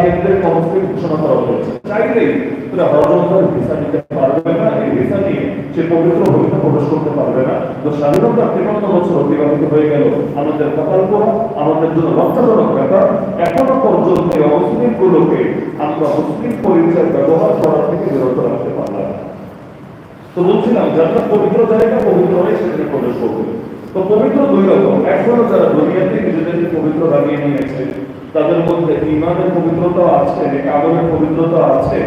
কাদিয়ানদের কর্মসূচি ঘোষণা করা হয়েছে। চাইলেই তারা ভিসা নিতে পারবে না, এই ভিসা নিয়ে সে পবিত্র করতে পারবে না। তো স্বাধীনতা বছর অতিবাহিত হয়ে গেল। আমাদের কপাল আমাদের জন্য লজ্জাজনক ব্যাপার। এখনও পর্যন্ত আমরা মুসলিম পরিচয় ব্যবহার করা থেকে বিরত রাখতে পারলাম তো বলছিলাম, যারা পবিত্র জায়গা, পবিত্র হয়ে সেখানে প্রবেশ করবে। তো পবিত্র দুই রকম। হলো যারা দুনিয়াতে নিজেদেরকে পবিত্র বানিয়ে নিয়েছে। তাদের মধ্যে ইমানের পবিত্রতা আছে কাগজের পবিত্রতা আছে।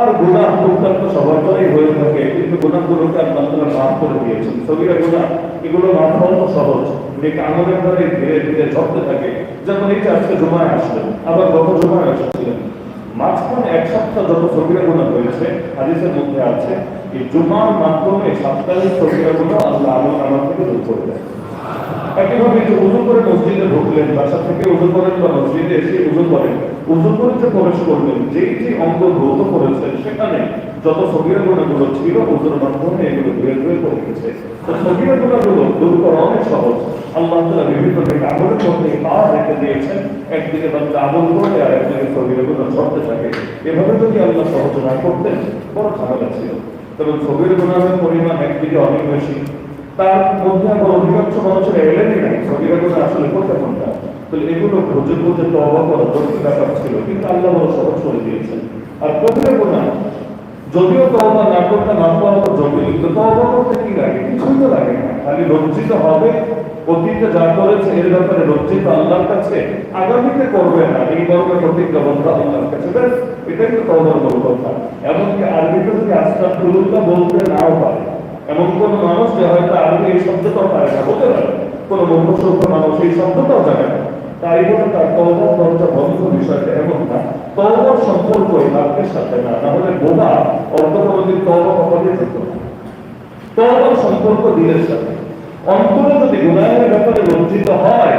আর গুণাহ টুকটাক তো সবার দ্বারাই হয়ে থাকে, কিন্তু গুণাগুলোকে আল্লাহ তাআলা মাফ করে দিয়েছেন। সবিরা গুণা এগুলো মাফ হওয়া সহজ। যে ধীরে ধীরে ঝরতে থাকে, যেমন এই আজকে জমায় আসলেন, আবার গত জমায় আসছিলেন। মাঝখানে এক সপ্তাহ যত সবিরা গুণা হয়েছে, হাদিসের মধ্যে আছে, এই জুমার মাধ্যমে সাপ্তাহিক সবিরা গুণা আল্লাহ আমার থেকে দূর করে দেয়। একইভাবে যে উজু করে মসজিদে ঢুকলেন বাসা থেকে উজু করেন বা মসজিদে এসে উজু করেন উজু করে যে প্রবেশ করলেন, যেই যে অঙ্গ ধৌত করেছেন, সেখানে যত সবিরা গুণাগুলো ছিল, উজুর মাধ্যমে এগুলো ধুয়ে ধুয়ে পড়ে গেছে। তো সবিরা গুণাগুলো দূর করা অনেক সহজ। আল্লাহ তালা বিভিন্ন আমলের মধ্যে পাওয়া রেখে দিয়েছেন। একদিকে বাচ্চা আমল করে আর একদিকে সবিরা গুণা ঝরতে থাকে। এভাবে যদি আল্লাহ সহজ না করতেন, বড় ঝামেলা ছিল। তবে সবির গুণার পরিমাণ একদিকে অনেক বেশি। তার মধ্যে আবার অধিকাংশ মানুষের এলেনই নাই। সবিরা আসলে কোনটা কোনটা তাহলে এগুলো খুঁজে খুঁজে তবা করা জটিল ব্যাপার ছিল, কিন্তু আল্লাহ বড় সহজ করে দিয়েছেন। আর কবিরা গুণা যদিও তওবা না করতে না পাওয়া জটিল কিন্তু তওবা করতে কি লাগে? কিছুই তো লাগে না। খালি লজ্জিত হবে, অতীতে যা করেছে এর ব্যাপারে লজ্জিত আল্লাহর কাছে, আগামীতে করবে না। এই করবে প্রতিজ্ঞাবদ্ধ আল্লাহর কাছে। ব্যাস, এটাই তো তওবার বড় কথা। এমনকি আরবিতে যদি আস্তাগফিরুল্লাহ বলতে নাও পারে এমন কোন মানুষ যে হয়তো আরবি এই শব্দটাও পারে না, হতে পারে। কোন মুখস্থ মানুষ এই শব্দটাও জানে না। তাই বলে তার তওবার দরজা বন্ধ বিষয়টা এমন না। তওবার সম্পর্ক এই বাক্যের সাথে না না হলে বোবা অর্থ কোনোদিন তওবা কখনই যেত না। তওবার সম্পর্ক দিনের সাথে। অন্তরে যদি গুনাহের ব্যাপারে লজ্জিত হয়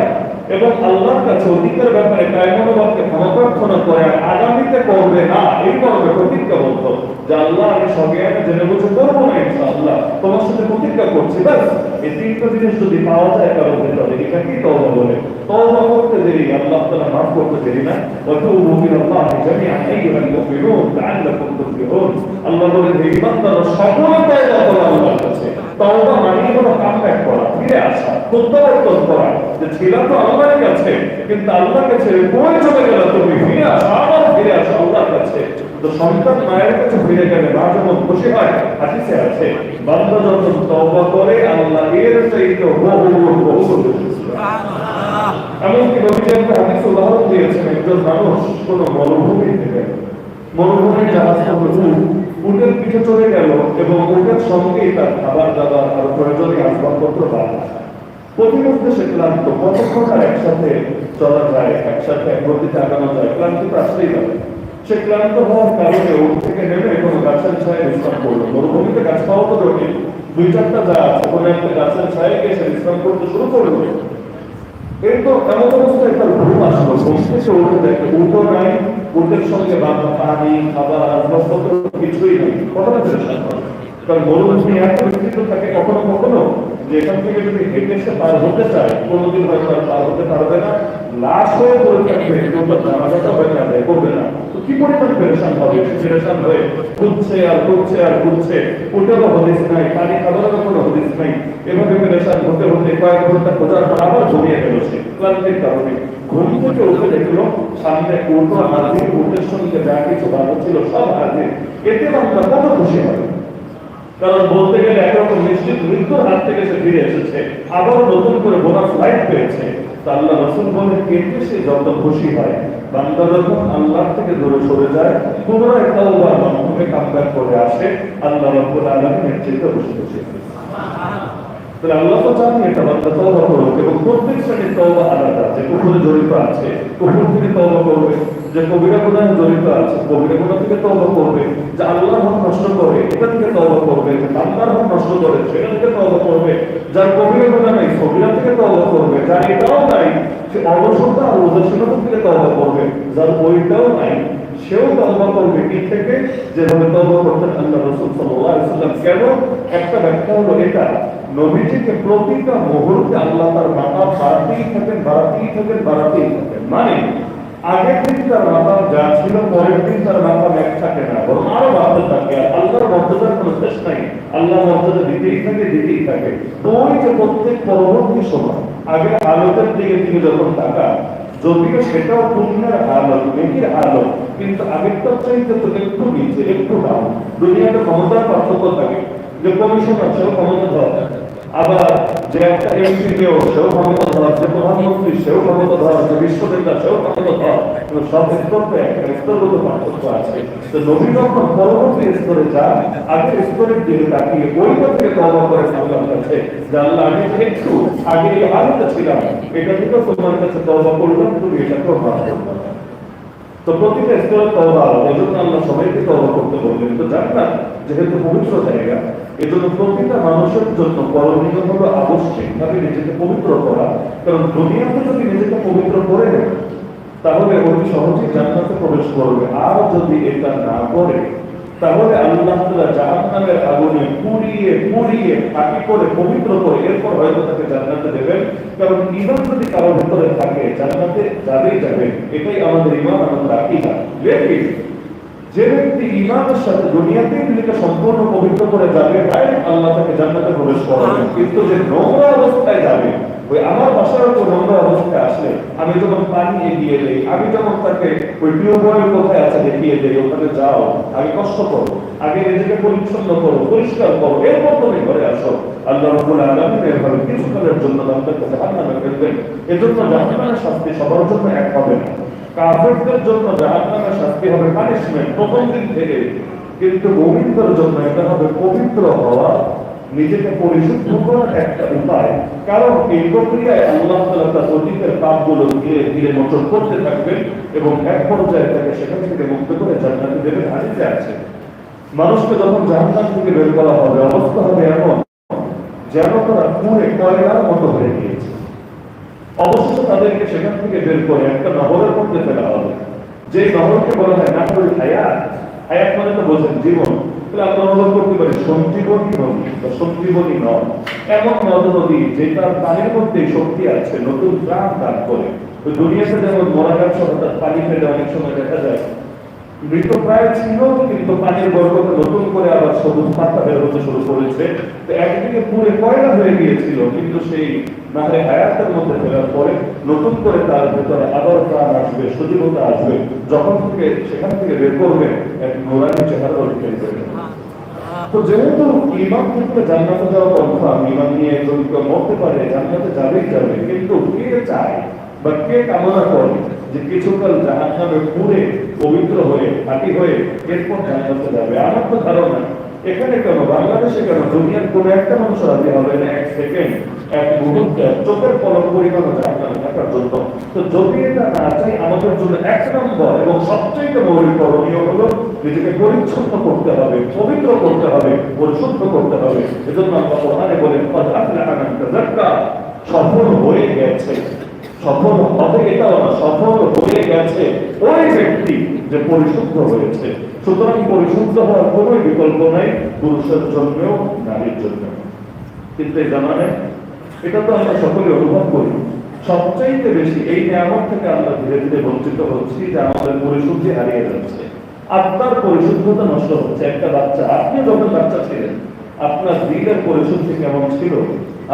এবং আল্লাহর কাছে অধিকার ব্যাপারে কায়মনোবাদকে ক্ষমা প্রার্থনা করে আর আগামীতে করবে না, এই করবে প্রতিজ্ঞাবদ্ধ। যে আল্লাহ, আমি সজ্ঞানে জেনে বুঝে করব না, ইনশাআল্লাহ। তোমার সাথে প্রতিজ্ঞা করছি, ব্যাস। এই তিনটা জিনিস যদি পাওয়া যায় কারও ভেতরে এটাকেই তওবা বলে? তওবা করতে দেরি, আল্লাহ তাআলা মাফ করতে দেরি না। ওয়াতুবু ইলাল্লাহি জামিআন, আইয়ুহাল মুমিনুন আল্লাহ বলে আল্লাহর কাছে। তওবা মানে হলো করা, ফিরে আসা। প্রত্যাবর্তন করা যে ছিলাম তো আল্লাহর কাছে, কিন্তু আল্লাহর কাছে চলে গেল? তুমি ফিরে আবার ফিরে আল্লাহর কাছে। তো সন্তান মায়ের কাছে ফিরে গেলে মা যখন খুশি হয় আছে, বান্দা যখন তওবা করে, আল্লাহ এর চাইতে বহু বহু এমনকি নবীজি একটা হাদিস উদাহরণ দিয়েছেন, একজন মানুষ কোন মরুভূমি থেকে মরুভূমি জাহাজ উটের পিঠে চলে গেল এবং উটের সঙ্গেই তার খাবার দাবার আর প্রয়োজনীয় আসবাবপত্র বাড়া প্রতিমধ্যে সে ক্লান্ত। কতক্ষণ আর একসাথে চলা যায় একসাথে এক আগানো যায়, ক্লান্ত তো আসতেই পারে। সে ক্লান্ত হওয়ার কারণে উঠ থেকে নেমে কোনো গাছের ছায় বিশ্রাম করল। মরুভূমিতে গাছ পাওয়া তো জটিল দুই চারটা গাছ কোনো একটা গাছের ছায় গিয়ে সে বিশ্রাম করতে শুরু করল। এরপর এমন অবস্থায় তার ঘুম আসলো। বসতে সে উঠে দেখে উঠো নাই উঠের সঙ্গে বাবা পানি, খাবার, আসবাবপত্র কিছুই নেই। কতটা পরিষ্কার করে কারণ মরুভূমি এত বিস্তৃত থাকে, কখনো কখনো যে এখান থেকে যদি হেঁটে সে পার হতে চায়, কোনোদিন হয়তো আর পার হতে পারবে না, লাশ হয়ে পড়ে থাকবে কিংবা জানাজাটা হয়ে যাবে করবে না। তো কি পরিমাণ পেরেশান হবে? পেরেশান হয়ে ঘুরছে আর ঘুরছে আর ঘুরছে। ওটারও হদিস নাই পানি খাবারেরও কোনো হদিস নাই। এভাবে পেরেশান হতে হতে কয়েক ঘণ্টা খোঁজার পর আবার ঘুমিয়ে গেল সে। ক্লান্তির কারণে। ঘুম থেকে উঠে দেখল, সামনে উল্টো হাজির উল্টের সঙ্গে যা কিছু ভালো ছিল সব হাজির। এতে আমরা কত খুশি হবে কারণ বলতে গেলে একরকম নিশ্চিত মৃত্যুর হাত থেকে সে ফিরে এসেছে। আবার নতুন করে বোনাস লাইফ পেয়েছে। তা আল্লাহ রসুল বলে কিন্তু সে যত খুশি হয়। বান্দা যখন আল্লাহ থেকে দূরে সরে যায়, পুনরায় তাওবার মাধ্যমে কামব্যাক করে আসে, আল্লাহ রব্বুল আলামিনের চেয়ে খুশি খুশি। তাহলে আল্লাহ তো চান এটা বান্দা তওবা করুক এবং প্রত্যেক শ্রেণির তওবা আলাদা, যে কুকুরে জড়িত আছে কুকুর থেকে তওবা করবে। যে কবিরা গুনাহে জড়িত আছে? কবিরা গুনাহ থেকে তওবা করবে? যে আল্লাহর হক নষ্ট করে, এটা থেকে তওবা করবে বান্দার হক নষ্ট করে, সেটা থেকে তওবা করবে। যার কবিরা গুনাহ নাই, কবিরা থেকে তওবা করবে। যার এটাও নাই, সে অবসরতা আর উদাসীনতা থেকে তওবা করবে। যার ওইটাও নাই, সেও তওবা করবে। কি থেকে যেভাবে তওবা করতেন আল্লাহ রাসূল আলাইহি কেন? একটা ব্যাখ্যা হলো এটা। নবীজিকে প্রতিটা মুহূর্তে আল্লাহ তার মাথা বাড়াতেই থাকেন বাড়াতেই থাকেন বাড়াতেই থাকেন। মানে আগের দিন তার মাথা যা ছিল, পরের দিন তার মাথা ব্যাগ থাকে না। বরং আরও বাড়তে থাকে। আর আল্লাহর মর্যাদার কোনো শেষ নাই। আল্লাহ মর্যাদা দিতেই থাকে দিতেই থাকে। তো ওই যে প্রত্যেক পরবর্তী সময় আগে আলোকের দিকে তিনি যখন তাকান, যদিও সেটাও দুনিয়ার আলোক মেঘের আলোক কিন্তু আগেরটার চাইতে তো একটু নিচে, একটু ডাউন দুনিয়াতে ক্ষমতার পার্থক্য থাকে। যে কমিশন সেও ক্ষমতা ধর আবার যে একটা এমপি কেও সেও ক্ষমতা ধর যে প্রধানমন্ত্রী সেও ক্ষমতা ধর যে বিশ্বনেতা সেও ক্ষমতা ধর সব স্তরতে একটা স্তরগত পার্থক্য আছে। তো নবী যখন পরবর্তী স্তরে যান আগের স্তরের দিকে তাকিয়ে ওইটা থেকে তবা করে আল্লাহর কাছে যে আল্লাহ আমি একটু আগে এই আলোতে ছিলাম, এটা থেকে তোমার কাছে তবা করলাম, তুমি মাফ করবে তো প্রতিটা স্তরে তওবা এজন্য আল্লাহ সবাইকে তওবা করতে বললেন। তো জান্নাত যেহেতু পবিত্র জায়গা এজন্য প্রতিটা মানুষের জন্য করণীয় হলো আবশ্যিকভাবে নিজেকে পবিত্র করা। কারণ দুনিয়াতে যদি নিজেকে পবিত্র করে তাহলে অতি সহজেই জান্নাতে প্রবেশ করবে। আর যদি এটা না করে, তাহলে আল্লাহ তাআলা জাহান্নামের আগুনে পুড়িয়ে পুড়িয়ে, ফাঁকি করে, পবিত্র করে এরপর হয়তো তাকে জান্নাতে দেবেন। কারণ ঈমান যদি কারোর ভিতরে থাকে, জান্নাতে যাবেই যাবে। এটাই আমাদের ঈমান আমাদের আকীদা। যে ব্যক্তি ঈমানের সাথে দুনিয়াতেই নিজেকে সম্পূর্ণ পবিত্র করে যাবে ডাইরেক্ট আল্লাহ তাকে জান্নাতে প্রবেশ করাবেন কিন্তু যে নোংরা অবস্থায় যাবে ওই আমার বাসার তো নোংরা অবস্থায় আসলে আমি যখন পানি এগিয়ে দেই আমি যখন তাকে ওই টিউবওয়েল কোথায় আছে দেখিয়ে দেই ওখানে যাও আমি কষ্ট করো আগে নিজেকে পরিচ্ছন্ন করো পরিষ্কার করো এরপর তুমি ঘরে আসো। আল্লাহ রব্বুল আলামিন এভাবে কিছুকালের জন্য আমাদেরকে জাহান্নামে ফেলবেন এজন্য জাহান্নামের শাস্তি সবার জন্য এক হবে না। কাফেরদের জন্য জাহান্নামের শাস্তি হবে পানিশমেন্ট প্রথম দিন থেকে। কিন্তু মুমিনদের জন্য এটা হবে পবিত্র হওয়া, নিজেকে পরিশুদ্ধ করার একটা উপায়। কারণ এই প্রক্রিয়ায় আল্লাহ তাআলা তার অতীতের পাপগুলো ধীরে ধীরে মোচন করতে থাকবেন এবং এক পর্যায়ে তাকে সেখান থেকে মুক্ত করে জান্নাতে দেবেন হাদিসে আছে। মানুষকে যখন জাহান্নাম থেকে বের করা হবে, অবস্থা হবে এমন যেন তারা পুরে কয়লার মতো হয়ে গিয়েছে। অবশেষে তাদেরকে সেখান থেকে বের করে একটা নহরের মধ্যে ফেলা হবে। যে নহরকে বলা হয় নাহরুল হায়াত হায়াত মানে তো বোঝেন জীবন। তাহলে আমরা অনুভব করতে পারি সঞ্জীবনী নদী বা সঞ্জীবনী নদ। এমন নদ নদী যে তার পানির মধ্যে শক্তি আছে, নতুন প্রাণ দান করে। দুনিয়াতে যেমন মরা গাছ তার পানি ফেলে অনেক সময় দেখা যায় মৃত প্রায় ছিল, কিন্তু পানির বরকতে নতুন করে আবার সবুজ পাতা বের হতে শুরু করেছে। তো একদিকে পুরে কয়লা হয়ে গিয়েছিল, কিন্তু সেই নাহলে হায়াতের মধ্যে ফেরার পরে নতুন করে তার ভেতরে আবার প্রাণ আসবে, সজীবতা আসবে। যখন থেকে সেখান থেকে বের করবে, এক নোরানি চেহারা উঠে যাবে তো যেহেতু ইমাম থেকে জান্নাতে যাওয়া কনফার্ম ইমাম নিয়ে কেউ মরতে পারে, জান্নাতে যাবেই যাবে, কিন্তু কে চায় বা কে কামনা করে? যে কিছুকাল জাহান নামে পুরে পবিত্র হয়ে খাঁটি হয়ে এরপর জান্নাতে যাবে। আমার তো ধারণা, এখানে কেন, বাংলাদেশে কেন, দুনিয়ার কোন একটা মানুষ রাজি হবে না এক সেকেন্ড, এক মুহূর্তে, চোখের পলক পরিমাণ থাকার জন্য? তো যদি এটা না চাই, আমাদের জন্য এক নম্বর এবং সবচেয়ে মৌলিক করণীয় হলো নিজেকে পরিচ্ছন্ন করতে হবে, পবিত্র করতে হবে, পরিশুদ্ধ করতে হবে। এজন্য আমরা কোরআনে বলেন "কদ আফলাহা সফল হয়ে গেছে। সফল হবে এটাও না, সফল হয়ে গেছে ওই ব্যক্তি যে পরিশুদ্ধ হয়েছে। সুতরাং পরিশুদ্ধ হওয়ার কোনো বিকল্প নাই, পুরুষের জন্যও নারীর জন্য কিন্তু এই জামানে এটা তো আমরা সকলে অনুভব করি। সবচাইতে বেশি এই নিয়ামত থেকে আমরা ধীরে ধীরে বঞ্চিত হচ্ছি যে আমাদের পরিশুদ্ধি হারিয়ে যাচ্ছে। আত্মার পরিশুদ্ধতা নষ্ট হচ্ছে। একটা বাচ্চা আপনি যখন বাচ্চা ছিলেন, আপনার দিলের পরিশুদ্ধি কেমন ছিল?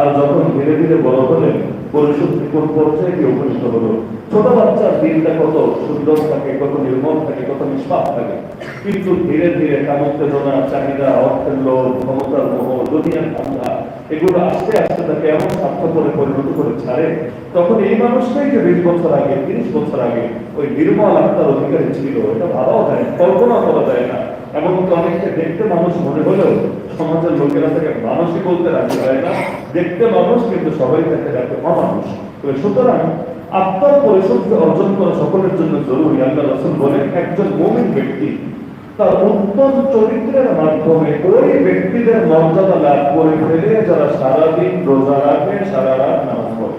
আর যখন ধীরে ধীরে বড় হলেন পরিশুদ্ধি কোন পর্যায়ে গিয়ে উপনীত হলো ছোট বাচ্চার দিলটা কত সুন্দর থাকে, কত নির্মল থাকে, কত নিষ্পাপ থাকে। কিন্তু ধীরে ধীরে কামোত্তেজনা চাহিদা, অর্থের লোভ, ক্ষমতার মোহ, দুনিয়ার ধান্দা এগুলো আস্তে আস্তে তাকে এমন স্বার্থপরে পরিণত করে ছাড়ে। তখন এই মানুষটাই যে বিশ বছর আগে, তিরিশ বছর আগে ওই নির্মল আত্মার অধিকারী ছিল, এটা ভাবাও যায় কল্পনা করা যায় না। এবং অনেকে দেখতে মানুষ মনে হলেও সমাজের লোকেরা তাকে মানুষই বলতে রাজি হয় না। দেখতে মানুষ কিন্তু সবাই তাকে ডাকে অমানুষ। তো সুতরাং আত্মার পরিশুদ্ধ অর্জন করা সকলের জন্য জরুরি। আল্লাহ রসুল বলেন, একজন মমিন ব্যক্তি তার উত্তম চরিত্রের মাধ্যমে ওই ব্যক্তিদের মর্যাদা লাভ করে ফেলে যারা সারাদিন রোজা রাখে, সারা রাত নামাজ পড়ে।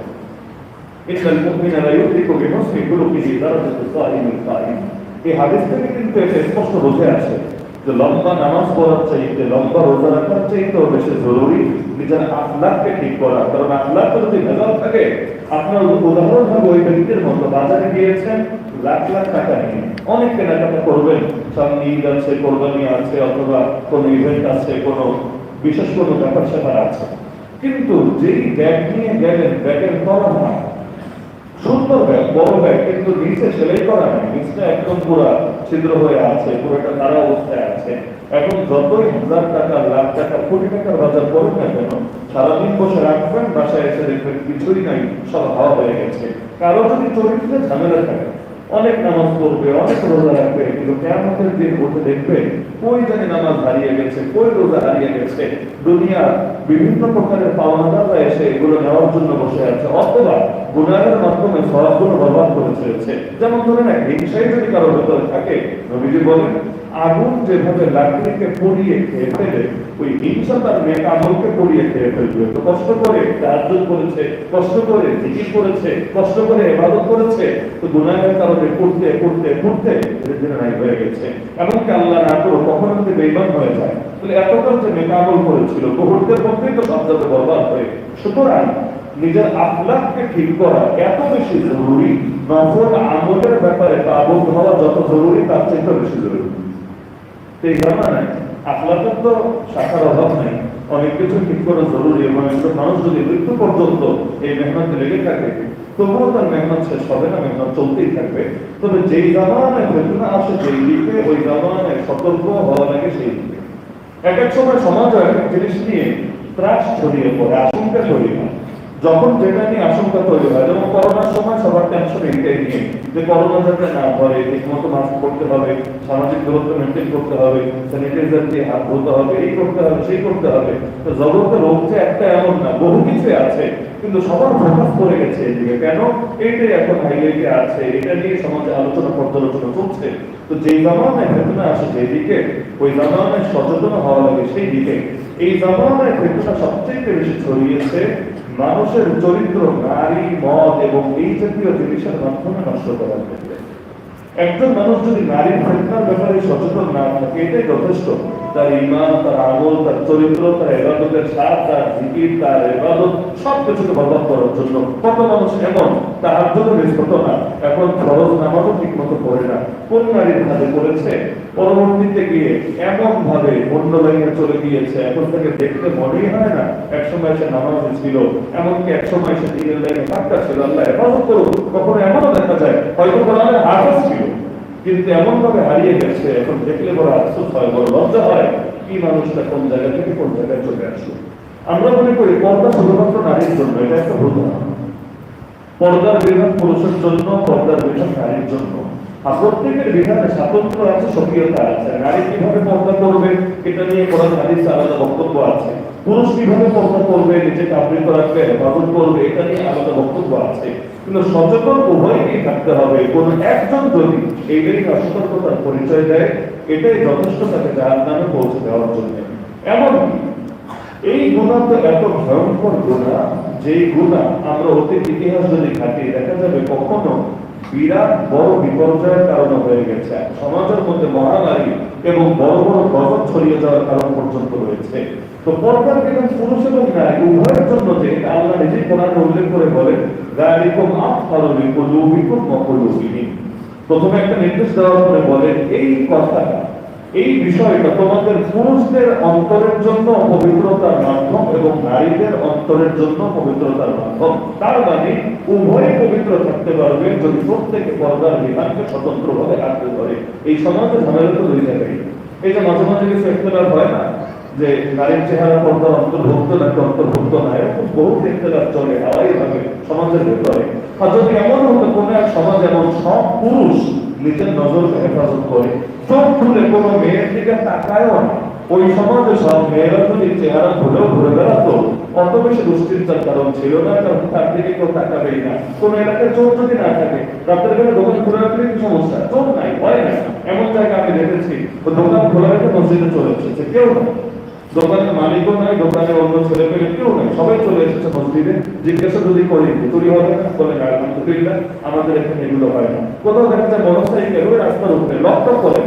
ইসলাম মুমিনা রায়ুদ্দিক বিমস্তি গুরু কিজি তারা যেতে সাহিম এই হাদিস থেকে কিন্তু এটা স্পষ্ট বোঝে আছে লম্বা নামাজ পড়ার চাইতে, লম্বা রোজা রাখার বেশি জরুরি নিজের ঠিক করা। কারণ যদি ভেজাল থাকে, আপনার উদাহরণ হবে ওই ব্যক্তির মতো বাজারে গিয়েছেন, লাখ লাখ টাকা নিয়ে। অনেক কেনাকাটা করবেন ঈদ আছে, কোরবানি আছে, অথবা কোনো ইভেন্ট আছে, কোনো বিশেষ কোনো ব্যাপার স্যাপার আছে। কিন্তু যেই ব্যাগ নিয়ে গেলেন ব্যাগের করা না সুন্দর ব্যাগ, বড় ব্যাগ, কিন্তু নিচে সেলাই করা নেই। নিচটা একদম পুরা ছিদ্র হয়ে আছে পুরোটা নাড়া অবস্থায় আছে। এখন যতই হাজার টাকা, লাখ টাকা, কোটি টাকার বাজার করুন না কেন, সারাদিন বসে রাখবেন, বাসায় এসে দেখবেন কিছুই নাই, সব হাওয়া হয়ে গেছে। কারও যদি চরিত্রে ঝামেলা থাকে, অনেক নামাজ পড়বে, অনেক রোজা রাখবে, কিন্তু কেমতের দিন উঠে দেখবে, কই জানি নামাজ হারিয়ে গেছে, কই রোজা হারিয়ে গেছে। দুনিয়া বিভিন্ন প্রকারের পাওনাদাররা এসে এগুলো নেওয়ার জন্য বসে আছে। অথবা গুনাহের মাধ্যমে সবগুলো বরবাদ করে ছেড়েছে। যেমন ধরেন এক হিংসাই যদি কারও ভেতরে থাকে, নবীজি বলেন, আগুন যেভাবে লাকড়িকে পুড়িয়ে খেয়ে ফেলে, ওই হিংসা তার মেয়ে আমলকে পুড়িয়ে খেয়ে ফেলবে। তো কষ্ট করে তাজ্জুদ করেছে, কষ্ট করে জিকির করেছে, কষ্ট করে ইবাদত করেছে, তো গুনাহের কারণে পড়তে পড়তে পড়তে ধীরে ধীরে নাই হয়ে গেছে। এমনকি আল্লাহ না করো কখনো যদি বেইমান হয়ে যায় অনেক কিছু ঠিক করা জরুরি এবং মানুষ যদি মৃত্যু পর্যন্ত এই মেহনত লেগে থাকে, তবুও তার মেহনত শেষ হবে না, মেহনত চলতেই থাকবে। তবে যেই জামানায় বেদনা আসে, যেই দিকে ওই জামানায় সতর্ক হওয়া লাগে সেই দিকে। এক এক সময় সমাজ এক এক জিনিস নিয়ে ত্রাস ছড়িয়ে পড়ে আশঙ্কা ছড়িয়ে পড়ে। যখন যেটা নিয়ে আশঙ্কা তৈরি হয়, যেমন করোনার সময় সবার টেনশন এইটাই নিয়ে, যে করোনা যাতে না ধরে ঠিক মতো মাস্ক পরতে হবে, সামাজিক দূরত্ব মেনটেন করতে হবে স্যানিটাইজার দিয়ে হাত ধুতে হবে, এই করতে হবে, সেই করতে হবে। তো জগতে রোগ যে একটা এমন না, বহু কিছু আছে, কিন্তু সবার ফোকাস করে গেছে এদিকে। কেন? এইটাই এখন হাইলাইটে আছে, এটা নিয়ে সমাজে আলোচনা, পর্যালোচনা চলছে। তো যেই জামানায় ঘটনা আসে যেদিকে ওই জামানায় সচেতন হওয়া লাগে সেই দিকে এই জামানায় ঘটনা সবচেয়ে বেশি ছড়িয়েছে মানুষের চরিত্র, নারী মদ এবং এই জাতীয় জিনিসের মাধ্যমে নষ্ট করা একজন মানুষ যদি নারীর ব্যাপারে সচেতন না থাকে, এটাই যথেষ্ট। তার ইমান, তার আমল, তার চরিত্র, তার এবাদতের স্বাদ, তার জিকির, তার এবাদত সব কিছুকে বরবাদ করার জন্য। কত মানুষ এমন তার জন্য নিষ্পত না। এখন ফরজ নামাজও ঠিক মতো পড়ে না। কোন নারীর হাতে পড়েছে পরবর্তীতে গিয়ে এমন ভাবে অন্য লাইনে চলে গিয়েছে, এখন তাকে দেখতে মনেই হয় না। এক সময় সে নামাজ ছিল, এমনকি এক সময় সে দিনের লাইনে পাক্কা ছিল। আল্লাহ হেফাজত করুক, কখনো এমনও দেখা যায়, হয়তো কোরআনের হাফেজ ছিল। কিন্তু এমন ভাবে হারিয়ে গেছে, এখন দেখলে বড় আফসোস হয়, বড় লজ্জা হয়, কি মানুষটা কোন জায়গা থেকে কোন জায়গায় চলে আসলো আমরা মনে করি পর্দা শুধুমাত্র নারীর জন্য, এটা একটা ভুল। পর্দার বিধান পুরুষের জন্য, পর্দার বিধান নারীর জন্য আর প্রত্যেকের বিধানে স্বাতন্ত্র আছে, স্বকীয়তা আছে। নারী কীভাবে পর্দা করবে, এটা নিয়ে কোরআন আলাদা বক্তব্য আছে। পুরুষ কীভাবে পর্দা করবে করবে, এটা নিয়ে আলাদা বক্তব্য আছে। কিন্তু সচেতন উভয়কেই থাকতে হবে। কোন একজন যদি এই অসতর্কতার পরিচয় দেয়, এটাই যথেষ্ট তাকে যার নামে পৌঁছে দেওয়ার জন্য। এমনকি এই গুণা তো এত ভয়ঙ্কর গুণা, যেই গুণা আমরা অতীত ইতিহাস যদি ঘাটি দেখা যাবে, কখনো বিরাট বড় বিপর্যয়ের কারণ হয়ে গেছে। সমাজের মধ্যে মহামারী এবং বড় বড় গজব ছড়িয়ে যাওয়ার কারণ পর্যন্ত রয়েছে। তো পর্দার কিন্তু পুরুষ এবং নারী, উভয়ের জন্য যে আল্লাহ নিজেই কোরআনে উল্লেখ করে বলেন, গালিকুম আফতারু লিকুলুবিকুম ওয়া কুলুবিহিম। প্রথমে একটা নির্দেশ দেওয়ার পরে বলেন, এই কথাটা এই বিষয়টা তোমাদের পুরুষদের অন্তরের জন্য পবিত্রতার মাধ্যম এবং নারীদের অন্তরের জন্য পবিত্রতার মাধ্যম। তার মানে উভয় পবিত্র থাকতে পারবে যদি প্রত্যেকে পর্দার বিধানকে স্বতন্ত্রভাবে রাখতে পারে। এই সমাজে ঝামেলা তো দুই জায়গায় এই যে মাঝে মাঝে কিছু ইখতলাফ হয় না, যে নারীর চেহারা পর্দার অন্তর্ভুক্ত নাকি অন্তর্ভুক্ত না, এরকম বহু ইখতলাফ চলে, হাওয়াই ভাবে সমাজের ভেতরে। আর যদি এমন হতো, কোনো এক সমাজ এমন সব পুরুষ নিজের নজরকে হেফাজত করে। চোখ খুলে কোনো মেয়ের দিকে তাকায়ও ওই সমাজে সব মেয়েরা যদি চেহারা ভুলেও ঘুরে বেড়াতো, অত বেশি দুশ্চিন্তার কারণ ছিল না, কারণ তার দিকে কেউ তাকাবেই না। কোন এলাকায় চোর যদি না থাকে, রাতের বেলা দোকান খোলা রাখলে কি সমস্যা? চোর নাই, ভয় নাই। এমন জায়গা আমি দেখেছি, দোকান খোলা রেখে মসজিদে চলে এসেছে, কেউ না। দোকানের মালিকও নাই দোকানে অন্য ছেলে পেলে কেউ নাই। সবাই চলে এসেছে মসজিদে। জিজ্ঞাসা যদি করি, চুরি হবে না? বলে, না আমাদের এখানে এগুলো হয় না। কোথাও দেখা যায় মোটরসাইকেল ওই রাস্তার উপরে লকটক করে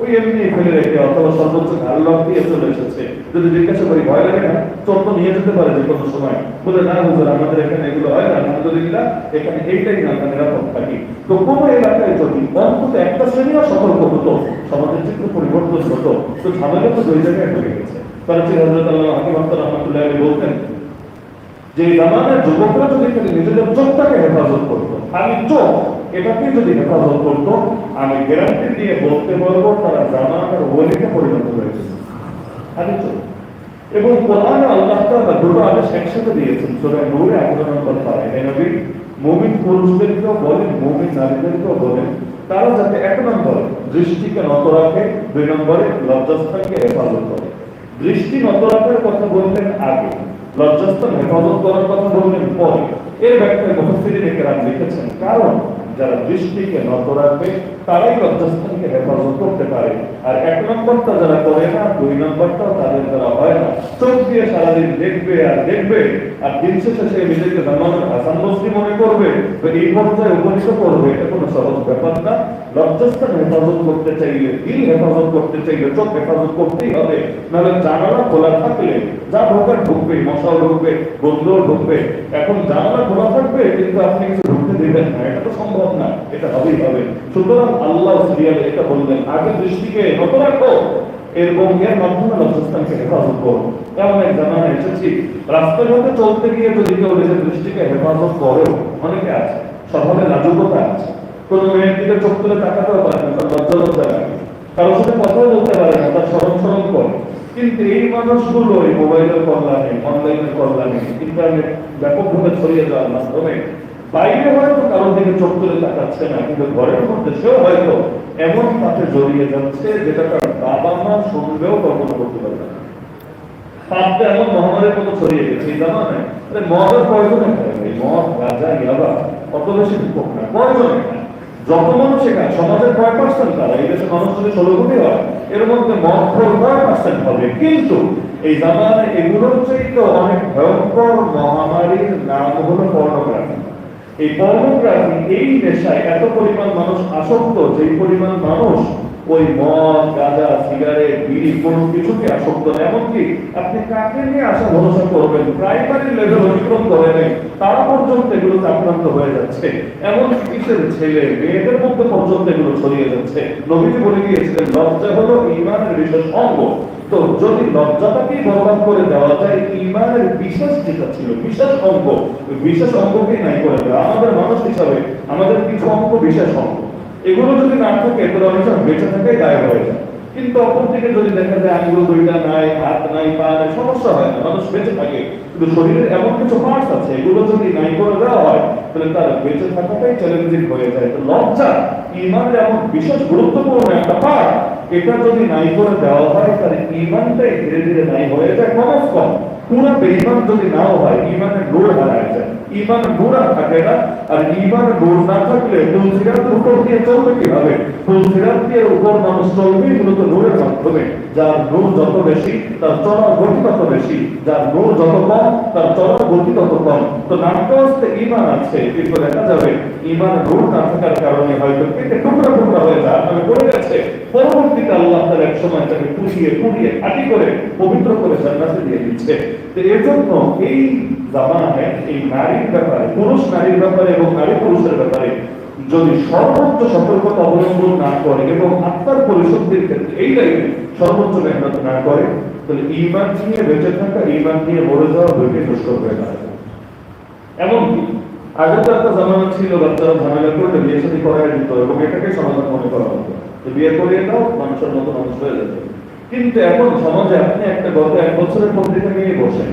ওই এমনি ফেলে রেখে, অথবা সর্বোচ্চ লক দিয়ে চলে এসেছে। যদি জিজ্ঞাসা করি, ভয় লাগে না? চোর তো নিয়ে যেতে পারে যে কোনো সময়। বলে, না, হুজুর, আমাদের এখানে এগুলো হয় না। আলহামদুলিল্লাহ এখানে এইটাই আমরা নিরাপদ থাকি। তো এলাকায় যদি, অন্তত একটা শ্রেণীও সতর্ক হতো সমাজের চিত্র পরিবর্তন হতো তো ঝামেলা তো দুই জায়গায় ঢুকে গেছে। এবং আল্লাহ দিয়েছেন, সূরা নূরে 11 নম্বর পারায় হে নবী, মুমিন পুরুষদেরকেও বলেন নারীদেরকেও বলেন, তারা যাতে এক নম্বর দৃষ্টিকে নত রাখে, দুই নম্বরে লজ্জাস্থানকে হেফাজত করে। দৃষ্টি নত রাখার কথা বললেন আগে, লজ্জাস্থান হেফাজত করার কথা বললেন পরে। এর ব্যাখ্যায় মুফাসসিরিন একরাম লিখেছেন, কারণ যারা দৃষ্টিকে নত রাখবে তারাই লজ্জাস্থানকে হেফাজত করতে পারে। আর এক নম্বরটা যারা করে না, দুই নম্বরটাও তাদের দ্বারা হয় না। চোখ দিয়ে সারাদিন দেখবে আর দেখবে, আর দিন শেষে সে নিজেকে জামানের হাসান বসরি মনে করবে এই পর্যায়ে উপনীত করবে, এটা কোনো সহজ ব্যাপার না। লজ্জাস্থান হেফাজত করতে চাইলে, দিল হেফাজত করতে চাইলে, চোখ হেফাজত করতেই হবে। নাহলে জানালা খোলা থাকলে, যা ঢোকার ঢুকবে মশাও ঢুকবে বন্ধুও ঢুকবে। এখন জানালা খোলা থাকবে, কিন্তু আপনি কিছু ঢুকতে দিবেন না। এটা তো সম্ভব না, এটা হবেই হবে। সুতরাং আল্লাহ সিরিয়ালে এটা বললেন, আগে দৃষ্টিকে নত রাখো। এরকম এর মাধ্যমে লজ্জাস্থানকে হেফাজত করো। এমন এক জামানা এসেছি রাস্তাঘাটে চলতে গিয়ে যদি কেউ নিজের দৃষ্টিকে হেফাজত করেও, অনেকে আছে স্বভাবে লাজুকতা আছে। কোন মেয়ের দিকে চোখ তুলে তাকাতেও পারে না, তার লজ্জা লজ্জা লাগে কারোর সাথে কথাও বলতে পারে না, তার স্মরণ স্মরণ করে। কিন্তু এই মানুষগুলো এই মোবাইলের কল্যাণে, অনলাইনের কল্যাণে, ইন্টারনেট ব্যাপকভাবে ছড়িয়ে যাওয়ার মাধ্যমে বাইরে হয়তো কারোর দিকে চোখ তুলে তাকাচ্ছে না, কিন্তু ঘরের মধ্যে সেও হয়তো এমন পাশে জড়িয়ে যাচ্ছে যেটা তার বাবা মা শুনবেও কল্পনা করতে পারবে না। পাপটা এমন মহামারীর মতো ছড়িয়ে গেছে, এই জামানায়। মদের খায় ভাই মদ, গাঁজা, ইয়াবা, কত বেশি বিপক না কয়জনে খায়। যত মানুষ এখানে, সমাজের কয় পার্সেন্ট তারা, এই দেশের মানুষ যদি ষোলো কোটি হয়, এর মধ্যে মদ কয় পার্সেন্ট হবে। কিন্তু এই জামানায় এগুলোর চাইতে অনেক ভয়ঙ্কর মহামারীর নাম হলো পর্নোগ্রাফি এই পর্নোগ্রাফি এই নেশায় এত পরিমাণ মানুষ আসক্ত, যেই পরিমাণ মানুষ ওই মদ, গাঁজা, সিগারেট, বিড়ি, কোন কিছুকে আসক্ত না। এমনকি আপনি কাকে নিয়ে আশা ভরসা করবেন? প্রাইমারি লেভেল অতিক্রম করে নেই। তারা পর্যন্ত এগুলো আক্রান্ত হয়ে যাচ্ছে। এমন কিসের ছেলে, মেয়েদের মধ্যে পর্যন্ত এগুলো ছড়িয়ে যাচ্ছে। নবীজি বলে গিয়েছিলেন লজ্জা হলো ইমানের বিশেষ অঙ্গ। তো যদি লজ্জাটাকেই বরবাদ করে দেওয়া যায়, ইমানের বিশেষ যেটা ছিল, বিশেষ অঙ্গ বিশেষ অঙ্গকেই নাই করে দেওয়া। আমাদের মানুষ হিসাবে আমাদের কিছু অঙ্গ বিশেষ অঙ্গ। এগুলো যদি না থাকে তাহলে অনেক সময় বেঁচে থাকে গায়ে হয়ে যায়। কিন্তু অপর দিকে যদি দেখা যায় আঙ্গুল, দুইটা নাই, হাত নাই, পা নাই, সমস্যা হয় না, মানুষ বেঁচে থাকে। কিন্তু শরীরের এমন কিছু পার্টস আছে, এগুলো যদি নাই করে দেওয়া হয়, তাহলে তার বেঁচে থাকাটাই চ্যালেঞ্জিং হয়ে যায়। তো লজ্জা, ইমানের এমন বিশেষ গুরুত্বপূর্ণ একটা পার্ট এটা যদি নাই করে দেওয়া হয় তাহলে ইমানটাই ধীরে ধীরে নাই হয়ে যায়। কমস কম পুরো বেঈমান যদি নাও হয়, ইমানের নূর হারায় যায়। ইমান নূর আর থাকে না। আর ইমান নূর না থাকলে উপর দিয়ে চলবে কীভাবে? তুলসিরাতের উপর মানুষ চলবে? মূলত মাধ্যমে। যার নূর যত বেশি, তার চলার গতি তত বেশি। যার নূর যত কম, তার চলার গতি তত কম। তো নাট্যস্তে ইমান আছে কিন্তু দেখা যাবে ইমান নূর না থাকার কারণে হয়তো টুকরা টুকরা হয়ে যায় পড়ে গেছে। পরবর্তীতে আল্লাহ তার এক সময় তাকে পুষিয়ে পুড়িয়ে আটি করে পবিত্র করে জান্নাতে দিয়ে দিচ্ছে। তো জন্য এই জামানায় এই নারীর ব্যাপারে, পুরুষ নারীর ব্যাপারে এবং নারী পুরুষের ব্যাপারে যদি সর্বোচ্চ সতর্কতা অবলম্বন না করে এবং আত্মার পরিশুদ্ধির ক্ষেত্রে এই লাইনে সর্বোচ্চ মেহনত না করে, তাহলে ইমান নিয়ে বেঁচে থাকা ইমান নিয়ে মরে যাওয়া দুইটাই দুষ্কর হয়ে দাঁড়ায়। এমনকি আগে তো একটা জামানা ছিল, বাচ্চারা ঝামেলা করলে বিয়ে সাথে করাই দিত এবং এটাকে সমাধান মনে করা হতো। বিয়ে করিয়ে দাও, মানুষের মতো মানুষ হয়ে যাবে। কিন্তু এখন সমাজে আপনি একটা গত এক বছরের পত্রিকা নিয়ে বসেন।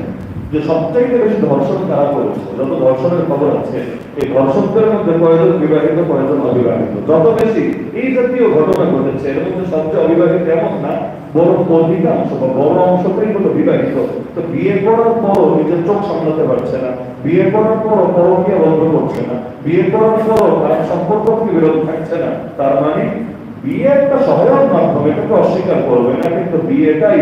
যে সবচাইতে বেশি ধর্ষণ কারা করেছে যত ধর্ষণের খবর আছে, এই ধর্ষকদের মধ্যে কয়জন বিবাহিত, কয়জন অবিবাহিত? যত বেশি এই জাতীয় ঘটনা ঘটেছে, এর মধ্যে সবচেয়ে অবিবাহিত এমন না, বড় অধিকাংশ বা বড় অংশটাই হলো বিবাহিত। তো বিয়ে করার পরও নিজের চোখ সামলাতে পারছে না, বিয়ে করার পরও পরকীয়া বন্ধ করছে না, বিয়ে করার পরও তার সম্পর্ক বিরত থাকছে না, তার মানে বিয়ে একটা সহায়ক মাধ্যম, এটাকে অস্বীকার করবে না, কিন্তু বিয়েটাই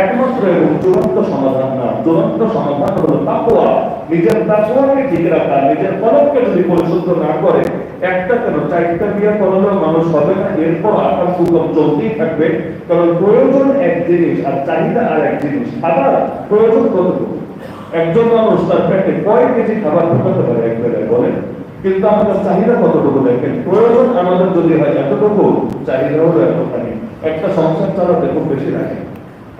একমাত্র এবং চূড়ান্ত সমাধান না। চূড়ান্ত সমাধান হলো তাকওয়া। নিজের তাকওয়াকে ঠিক রাখা নিজের কলমকে যদি পরিশুদ্ধ না করে, একটা কেন? চারটা বিয়ে করালেও মানুষ হবে না, এরপর আকার সুগম চলতেই থাকবে। কারণ প্রয়োজন এক জিনিস আর চাহিদা আর এক জিনিস। খাবার প্রয়োজন কতটুকু? একজন মানুষ তার পেটে কয় কেজি খাবার ঢোকাতে পারে? এক বেলায় বলেন। কিন্তু আমাদের চাহিদা কতটুকু দেখেন? প্রয়োজন আমাদের যদি হয় এতটুকু চাহিদা হলো এতখানি একটা সংসার চালাতে খুব বেশি লাগে।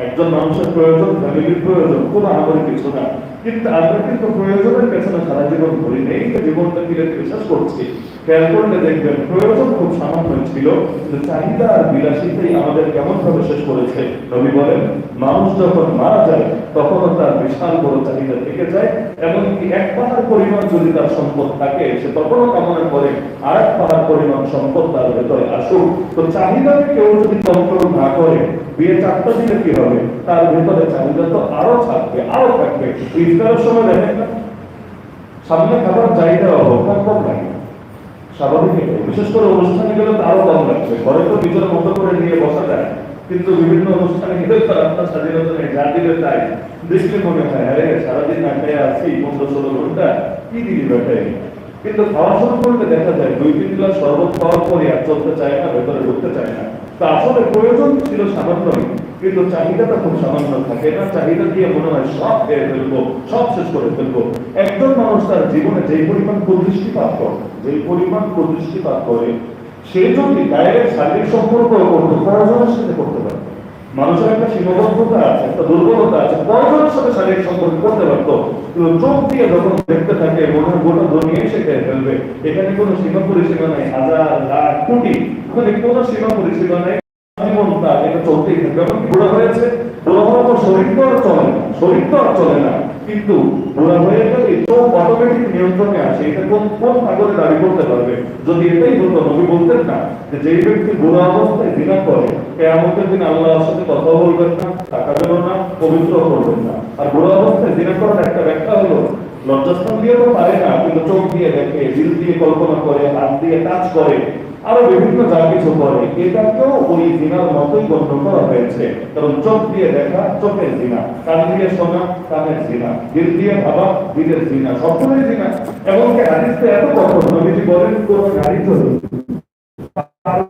একজন মানুষের প্রয়োজন ফ্যামিলির প্রয়োজন, কোনো আমাদের কিছু না। কিন্তু আমরা কিন্তু প্রয়োজনের পেছনে সারা জীবন ধরি নেই। জীবনটা ধীরে শেষ করছি। খেয়াল করলে দেখবেন প্রয়োজন খুব সামান্য ছিল কিন্তু চাহিদা আর বিলাসিতাই আমাদের কেমন ভাবে শেষ করেছে। নবী বলেন, মানুষ যখন মারা যায়, তখনও তার বিশাল বড় চাহিদা থেকে যায়, এমনকি এক পাহাড় পরিমাণ যদি তার সম্পদ থাকে, সে তখনও কামনা করে আর এক পাহাড় পরিমাণ সম্পদ তার ভেতরে আসুক। তো চাহিদাকে কেউ যদি কন্ট্রোল না করে, বিয়ে চারটা দিলে কি হবে? তার ভেতরে চাহিদা তো আরও থাকবে আরও থাকবে। ইফতারের সময় দেখেন না? সামনে খাবার চাহিদা হোক কম কম লাগে স্বাভাবিক বিশেষ করে অনুষ্ঠানে গেলে তো আরও কম লাগবে ঘরে তো নিজের মতো করে নিয়ে বসা যায়। কিন্তু বিভিন্ন অনুষ্ঠানে গেলে তো আপনার স্বাধীনতা নেই যা দিলে তাই দেখলে মনে হয় আরে, সারাদিন না আছি, পনেরো ষোলো ঘণ্টা, কি দিলি বেটাই কিন্তু খাওয়া শুরু করলে দেখা যায় দুই, তিন গ্লাস শরবত খাওয়ার পরে আর চলতে চায় না, ভেতরে ঢুকতে চায় না। তা আসলে প্রয়োজন ছিল সামান্যই কিন্তু চাহিদাটা খুব সামান্য থাকে। না চাহিদা দিয়ে মনে হয় সব খেয়ে ফেলব, সব শেষ করে ফেলব। একজন মানুষ তার জীবনে যেই পরিমাণ কুদৃষ্টিপাত করে, যেই পরিমাণ কুদৃষ্টিপাত করে, সে যদি ডাইরেক্ট শারীরিক সম্পর্ক করতে প্রয়োজনের সাথে করতে পারে মানুষের একটা সীমাবদ্ধতা আছে, একটা দুর্বলতা আছে প্রয়োজনের সাথে শারীরিক সম্পর্ক করতে পারতো। কিন্তু চোখ দিয়ে যখন দেখতে থাকে, মনে গোটা দুনিয়ায় সে খেয়ে ফেলবে। এখানে কোনো সীমা পরিসীমা নাই, হাজার, লাখ, কোটি। ওখানে কোনো সীমা পরিসীমা নাই। জীবন তার না যদি এটাই হতো নবী বলতেন না যে ব্যক্তি বুড়া অবস্থায় জিনা করে, কেয়ামতের দিন আল্লাহর সাথে কথা বলবেন না তাকাবেন না, পবিত্র করবেন না। আর বুড়া অবস্থায় জিনা করার একটা ব্যাখ্যা হলো, লজ্জাস্থান দিয়ে তো পারে না, কিন্তু চোখ দিয়ে দেখে দিল দিয়ে কল্পনা করে, হাত দিয়ে কাজ করে আরও বিভিন্ন যা কিছু করে এটাকেও ওই জিনার মতোই গণ্য করা হয়েছে। কারণ চোখ দিয়ে দেখা, চোখের জিনা। কান দিয়ে শোনা, কানের জিনা। দিল দিয়ে ভাবা, দিলের জিনা। সবসময় জিনা। এমনকি হাদিসে এত কঠোর নবীজি বলেন, কোন নারী যদি